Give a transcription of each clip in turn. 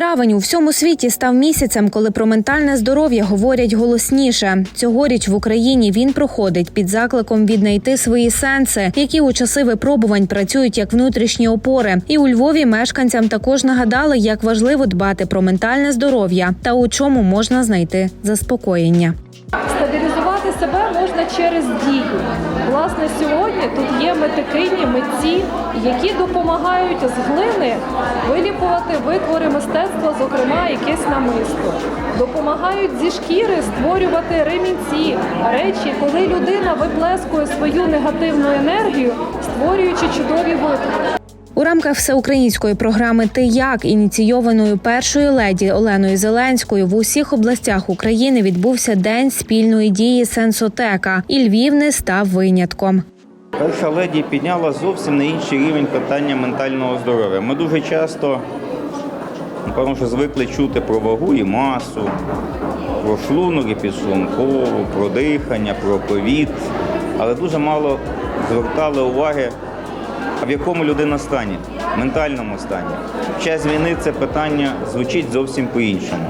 Травень у всьому світі став місяцем, коли про ментальне здоров'я говорять голосніше. Цьогоріч в Україні він проходить під закликом віднайти свої сенси, які у часи випробувань працюють як внутрішні опори. І у Львові мешканцям також нагадали, як важливо дбати про ментальне здоров'я та у чому можна знайти заспокоєння. Себе можна через дію. Власне, сьогодні тут є метикині, митці, які допомагають з глини вилікувати витвори мистецтва, зокрема якесь намисто. Допомагають зі шкіри створювати ремінці, речі, коли людина виплескує свою негативну енергію, створюючи чудові витвори. У рамках всеукраїнської програми Ти як ініційованою першою леді Оленою Зеленською в усіх областях України відбувся день спільної дії Сенсотека, і Львів не став винятком. Перша леді підняла зовсім на інший рівень питання ментального здоров'я. Ми дуже часто, напевно, що звикли чути про вагу і масу, про шлунок і підшлункову, про дихання, про повіт, але дуже мало звертали уваги, а в якому людина стані, ментальному стані. Час війни це питання звучить зовсім по-іншому.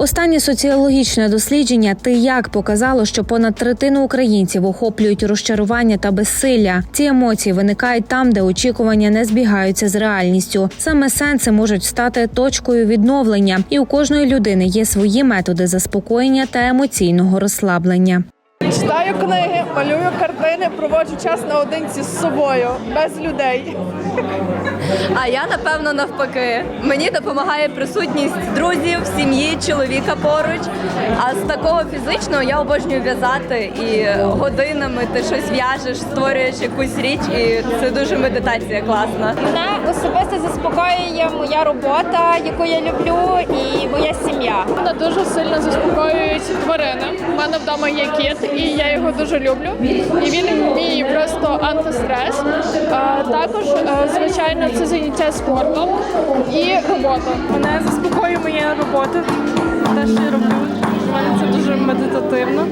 Останнє соціологічне дослідження Ти як показало, що понад третину українців охоплюють розчарування та безсилля. Ці емоції виникають там, де очікування не збігаються з реальністю. Саме сенси можуть стати точкою відновлення, і у кожної людини є свої методи заспокоєння та емоційного розслаблення. Читаю книги, малюю картини, проводжу час наодинці з собою, без людей. А я напевно навпаки. Мені допомагає присутність друзів, сім'ї, чоловіка поруч. А з такого фізичного я обожнюю в'язати і годинами ти щось в'яжеш, створюєш якусь річ, і це дуже медитація класна. Мене особисто заспокоює моя робота, яку я люблю, і моя сім'я. Мене дуже сильно заспокоюють тварини. У мене вдома є кіт, і я його дуже люблю. І він мій просто антистрес. А, також, звичайно, це заняття спортом і робота. Мене заспокоює моя робота. Те, що я роблю. У мене це дуже медитативно.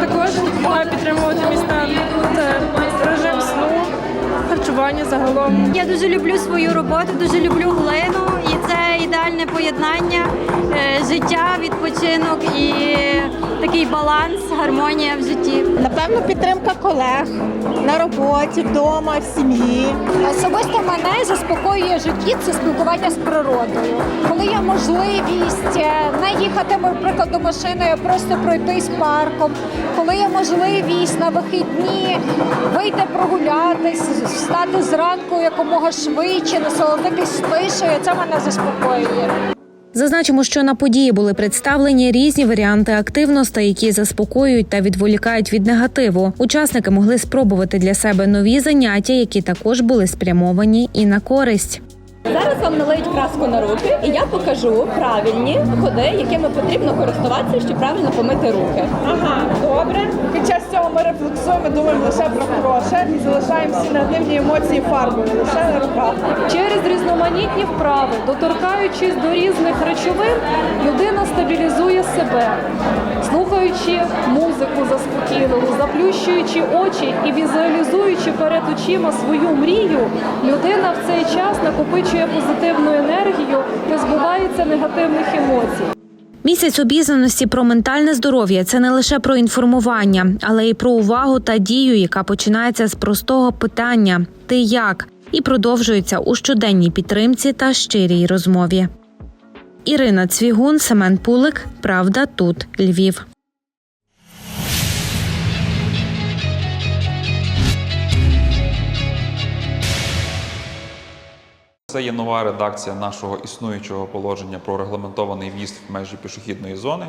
Також допомагає підтримувати Це режим сну, харчування загалом. Я дуже люблю свою роботу, дуже люблю глину, і це ідеальне поєднання е, життя, відпочинок і такий баланс, гармонія в житті. Напевно, підтримка колег на роботі, вдома, в сім'ї. Особисто мене заспокоює житті це спілкування з природою. Коли є можливість е, не їхати, наприклад, до машиною, а просто пройтись парком, коли є можливість на вихідні вийти прогулятись, встати зранку якомога швидше, насолодитись тишею, це мене заспокоює. Зазначимо, що на події були представлені різні варіанти активностей, які заспокоюють та відволікають від негативу. Учасники могли спробувати для себе нові заняття, які також були спрямовані і на користь. Зараз вам налиють краску на руки, і я покажу правильні ходи, якими потрібно користуватися, щоб правильно помити руки. Ага, добре. Під час цього ми рефлексуємо, думаємо лише про хороше і залишаємо всі негативні емоції фарбою, лише на руках. Через різноманітні вправи, доторкаючись до різних речовин, людина стабілізує себе, слухаючи музику заспокійливу, заплющуючи очі і візуалізуючи перед очима свою мрію, людина в цей час накопичує позитивну енергію, позбувається негативних емоцій. Місяць обізнаності про ментальне здоров'я це не лише про інформування, але й про увагу та дію, яка починається з простого питання Ти як? І продовжуються у щоденній підтримці та щирій розмові. Ірина Цвігун, Семен Пулик. Правда, тут Львів. Це є нова редакція нашого існуючого положення про регламентований в'їзд в межі пішохідної зони.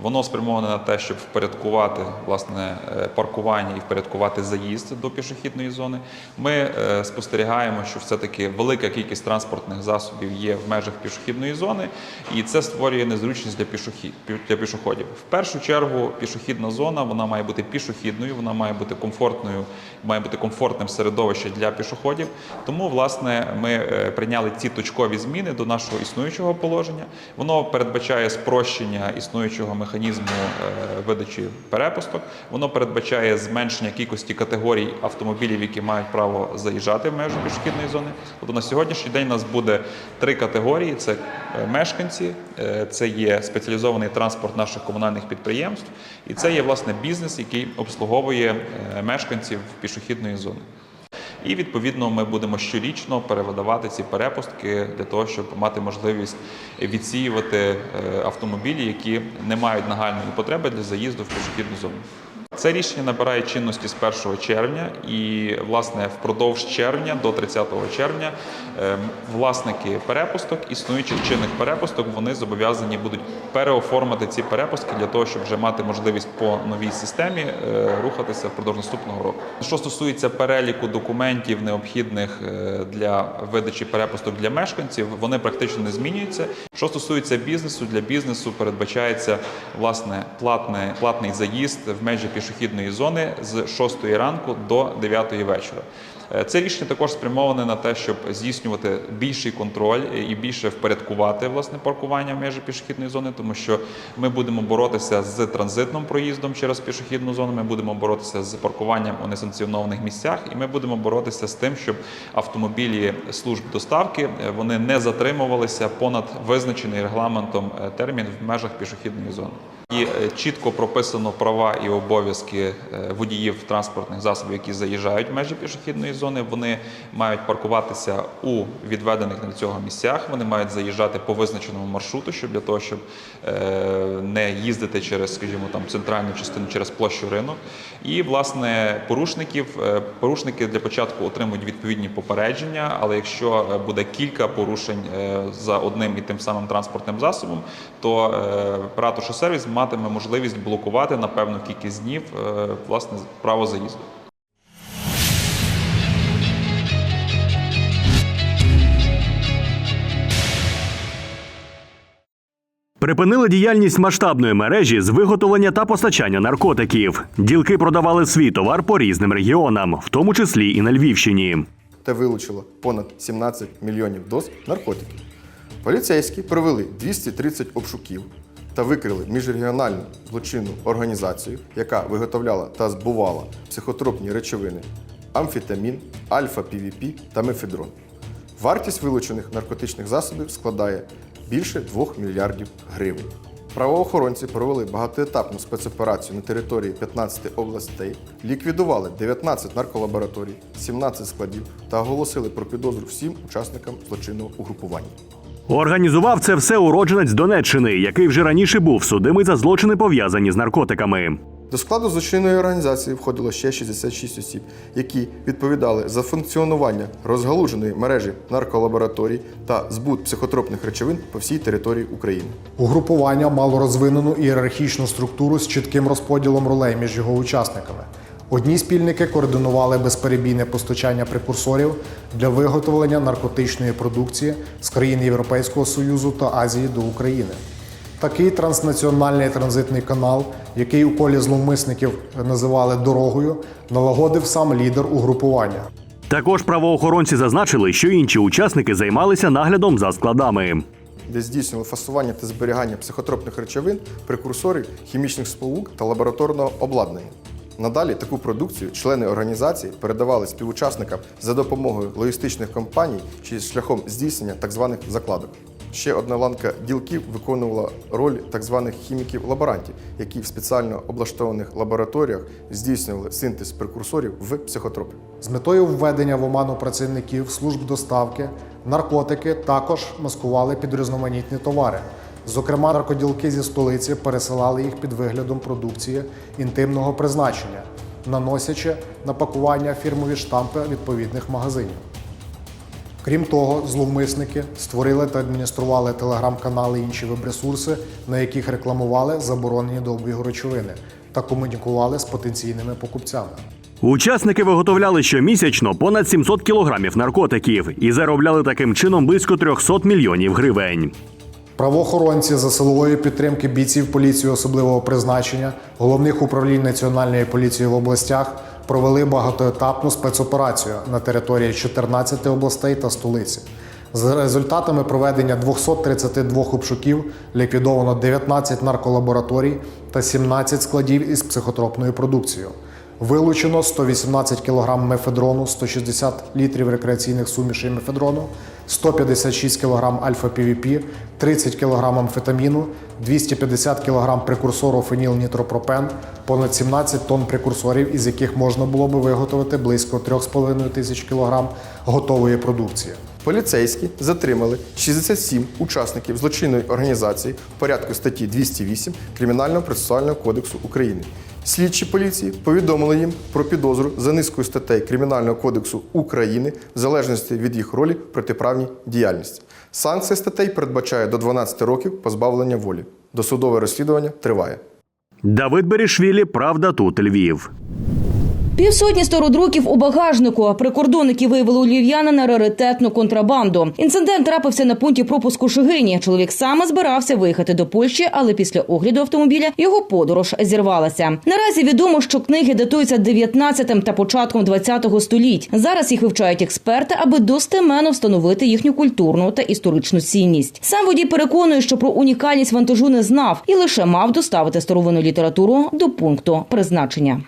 Воно спрямоване на те, щоб впорядкувати власне е, паркування і впорядкувати заїзд до пішохідної зони. Ми е, спостерігаємо, що все-таки велика кількість транспортних засобів є в межах пішохідної зони, і це створює незручність для пішохід для пішоходів. В першу чергу пішохідна зона вона має бути пішохідною, вона має бути комфортною, має бути комфортним середовище для пішоходів. Тому, власне, ми е, прийняли ці точкові зміни до нашого існуючого положення. Воно передбачає спрощення існуючого механізму е, видачі перепусток. Воно передбачає зменшення кількості категорій автомобілів, які мають право заїжджати в межі пішохідної зони. Тобто на сьогоднішній день у нас буде три категорії: це е, мешканці, е, це є спеціалізований транспорт наших комунальних підприємств, і це є власне бізнес, який обслуговує мешканців пішохідної зони. І відповідно ми будемо щорічно перевидавати ці перепустки для того, щоб мати можливість відсіювати е, автомобілі, які не мають нагальної потреби для заїзду в пішохідну зону. Це рішення набирає чинності з 1 червня, і власне впродовж червня до 30 червня е, власники перепусток, існуючих чинних перепусток, вони зобов'язані будуть переоформити ці перепустки для того, щоб вже мати можливість по новій системі е, рухатися впродовж наступного року. Що стосується переліку документів, необхідних е, для видачі перепусток для мешканців, вони практично не змінюються. Що стосується бізнесу, для бізнесу передбачається власне платний, платний заїзд в межі пішохідної зони з 6 ранку до 9 вечора. Е, Це рішення також спрямоване на те, щоб здійснювати більший контроль і більше впорядкувати власне паркування в межі пішохідної зони, тому що ми будемо боротися з транзитним проїздом через пішохідну зону. Ми будемо боротися з паркуванням у несанкціонованих місцях, і ми будемо боротися з тим, щоб автомобілі служб доставки е, вони не затримувалися понад визначений регламентом е, термін в межах пішохідної зони. І е, чітко прописано права і обов'язки е, водіїв транспортних засобів, які заїжджають в межі пішохідної зони. Вони мають паркуватися у відведених для цього місцях. Вони мають заїжджати по визначеному маршруту, щоб для того, щоб е, не їздити через, скажімо, там центральну частину через площу ринок. І власне порушників порушники для початку отримують відповідні попередження. Але якщо буде кілька порушень за одним і тим самим транспортним засобом, то ратуша сервіс матиме можливість блокувати на певну кількість днів е, власне право заїзду. Припинили діяльність масштабної мережі з виготовлення та постачання наркотиків. Ділки продавали свій товар по різним регіонам, в тому числі і на Львівщині. та вилучило понад 17 мільйонів доз наркотиків. Поліцейські провели 230 обшуків та викрили міжрегіональну злочинну організацію, яка виготовляла та збувала психотропні речовини амфетамін, альфа-півіпі та мефедрон. Вартість вилучених наркотичних засобів складає більше 2 мільярдів гривень. Правоохоронці провели багатоетапну спецоперацію на території 15 областей, ліквідували 19 нарколабораторій, 17 складів та оголосили про підозру всім учасникам злочинного угрупування. Організував це все уродженець Донеччини, який вже раніше був судимий за злочини пов'язані з наркотиками. До складу злочинної організації входило ще 66 осіб, які відповідали за функціонування розгалуженої мережі нарколабораторій та збут психотропних речовин по всій території України. Угрупування мало розвинену ієрархічну структуру з чітким розподілом ролей між його учасниками. Одні спільники координували безперебійне постачання прекурсорів для виготовлення наркотичної продукції з країн Європейського Союзу та Азії до України. Такий транснаціональний транзитний канал, який у колі зловмисників називали дорогою, налагодив сам лідер угрупування. Також правоохоронці зазначили, що інші учасники займалися наглядом за складами. де здійснювали фасування та зберігання психотропних речовин, прекурсорів, хімічних сполук та лабораторного обладнання. Надалі таку продукцію члени організації передавали співучасникам за допомогою логістичних компаній чи шляхом здійснення так званих закладок. Ще одна ланка ділків виконувала роль так званих хіміків-лаборантів, які в спеціально облаштованих лабораторіях здійснювали синтез прекурсорів в психотропи. З метою введення в оману працівників служб доставки наркотики також маскували під різноманітні товари. Зокрема, наркоділки зі столиці пересилали їх під виглядом продукції інтимного призначення, наносячи на пакування фірмові штампи відповідних магазинів. Крім того, зловмисники створили та адміністрували телеграм-канали і інші веб-ресурси, на яких рекламували заборонені до обігу речовини та комунікували з потенційними покупцями. Учасники виготовляли щомісячно понад 700 кілограмів наркотиків і заробляли таким чином близько 300 мільйонів гривень. Правоохоронці за силової підтримки бійців поліції особливого призначення, головних управлінь Національної поліції в областях провели багатоетапну спецоперацію на території 14 областей та столиці. За результатами проведення 232 обшуків ліквідовано 19 нарколабораторій та 17 складів із психотропною продукцією. Вилучено 118 кг мефедрону, 160 літрів рекреаційних сумішей мефедрону, 156 кг альфа-півіпі, 30 кг амфетаміну, 250 кг прекурсору фенілнітропропен, понад 17 тонн прекурсорів, із яких можна було би виготовити близько 3,5 тисяч кг готової продукції. Поліцейські затримали 67 учасників злочинної організації в порядку статті 208 Кримінального процесуального кодексу України. Слідчі поліції повідомили їм про підозру за низкою статей Кримінального кодексу України в залежності від їх ролі в протиправній діяльності. Санкція статей передбачає до 12 років позбавлення волі. Досудове розслідування триває. Давид Берішвілі, Правда тут Львів. Півсотні стародруків у багажнику. Прикордонники виявили у львів'яна на раритетну контрабанду. Інцидент трапився на пункті пропуску Шигині. Чоловік саме збирався виїхати до Польщі, але після огляду автомобіля його подорож зірвалася. Наразі відомо, що книги датуються 19 та початком 20 століть. Зараз їх вивчають експерти, аби достеменно встановити їхню культурну та історичну цінність. Сам водій переконує, що про унікальність вантажу не знав і лише мав доставити старовинну літературу до пункту призначення.